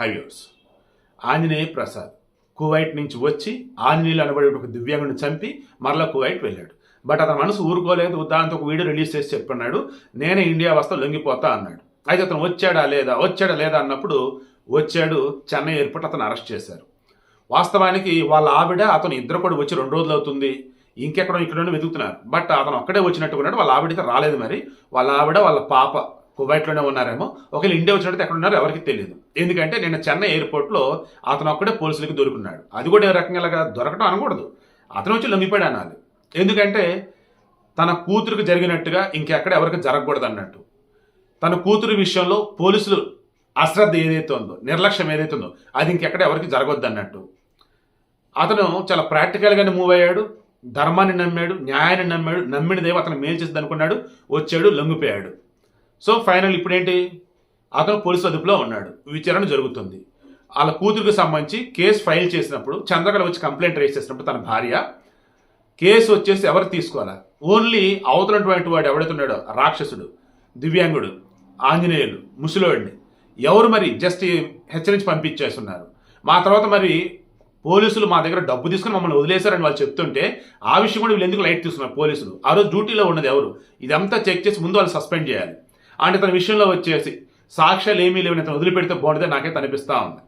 హైవ్యూర్స్ Anjaneya Prasad Kuwait నుంచి వచ్చి ఆంజనేయులు అనబడే ఒక దివ్యాంగుని చంపి మరలా కువైట్ వెళ్ళాడు. బట్ అతని మనసు ఊరుకోలేదు దాంతో ఒక వీడియో రిలీజ్ చేసి చెప్పన్నాడు. నేనే ఇండియా వస్తా లొంగిపోతా అన్నాడు. అయితే అతను వచ్చాడా లేదా వచ్చాడా లేదా అన్నప్పుడు వచ్చాడు చెన్నై ఎయిర్పోర్ట్ అతను అరెస్ట్ చేశారు. వాస్తవానికి వాళ్ళ ఆవిడ అతను ఇద్దరు కూడా వచ్చి రెండు రోజులు అవుతుంది. ఇంకెక్కడో ఇక్కడ వెతుకుతున్నారు. బట్ అతను ఒక్కడే వచ్చినట్టుకున్నాడు వాళ్ళ ఆవిడకి రాలేదు మరి. వాళ్ళ ఆవిడ వాళ్ళ పాప కువైట్లోనే ఉన్నారేమో. ఒకవేళ ఇండియా వచ్చినట్టు ఎక్కడ ఉన్నారో ఎవరికి తెలియదు. ఎందుకంటే నిన్న చెన్నై ఎయిర్పోర్ట్లో అతను ఒక్కడే పోలీసులకి దొరుకున్నాడు అది కూడా ఏ రకంగా దొరకడం అనకూడదు. అతను వచ్చి లొంగిపోయాడు అనాలి ఎందుకంటే తన కూతురికి జరిగినట్టుగా ఇంకెక్కడ ఎవరికి జరగకూడదు అన్నట్టు తన కూతురు విషయంలో పోలీసులు అశ్రద్ధ ఏదైతే ఉందో నిర్లక్ష్యం ఏదైతే ఉందో అది ఇంకెక్కడ ఎవరికి జరగొద్దు అన్నట్టు అతను చాలా ప్రాక్టికల్గానే మూవ్ అయ్యాడు ధర్మాన్ని నమ్మాడు న్యాయాన్ని నమ్మాడు నమ్మినదేమో అతను మేలు చేసింది అనుకున్నాడు వచ్చాడు లొంగిపోయాడు. సో ఫైనల్ ఇప్పుడేంటి? అతను పోలీసు అదుపులో ఉన్నాడు. విచారణ జరుగుతుంది. వాళ్ళ కూతురికి సంబంధించి కేసు ఫైల్ చేసినప్పుడు చంద్రకళ వచ్చి కంప్లైంట్ రేస్ చేసినప్పుడు తన భార్య కేసు వచ్చేసి ఎవరు తీసుకోవాలా? ఓన్లీ అవతలటువంటి వాడు ఎవడైతున్నాడో రాక్షసుడు దివ్యాంగుడు ఆంజనేయులు ముసలివాడిని ఎవరు మరి జస్ట్ హెచ్చరించి పంపించేస్తున్నారు? మా తర్వాత మరి పోలీసులు మా దగ్గర డబ్బు తీసుకుని మమ్మల్ని వదిలేశారని వాళ్ళు చెప్తుంటే ఆ విషయం కూడా వీళ్ళు ఎందుకు లైట్ తీసుకున్నారు? పోలీసులు. ఆ రోజు డ్యూటీలో ఉన్నది ఎవరు? ఇదంతా చెక్ చేసి ముందు వాళ్ళు సస్పెండ్ చేయాలి. అంటే తన విషయంలో వచ్చేసి సాక్ష్యాలు ఏమీ లేవని అతను వదిలిపెడితే బాగుంటుందని నాకైతే అనిపిస్తూ ఉంది.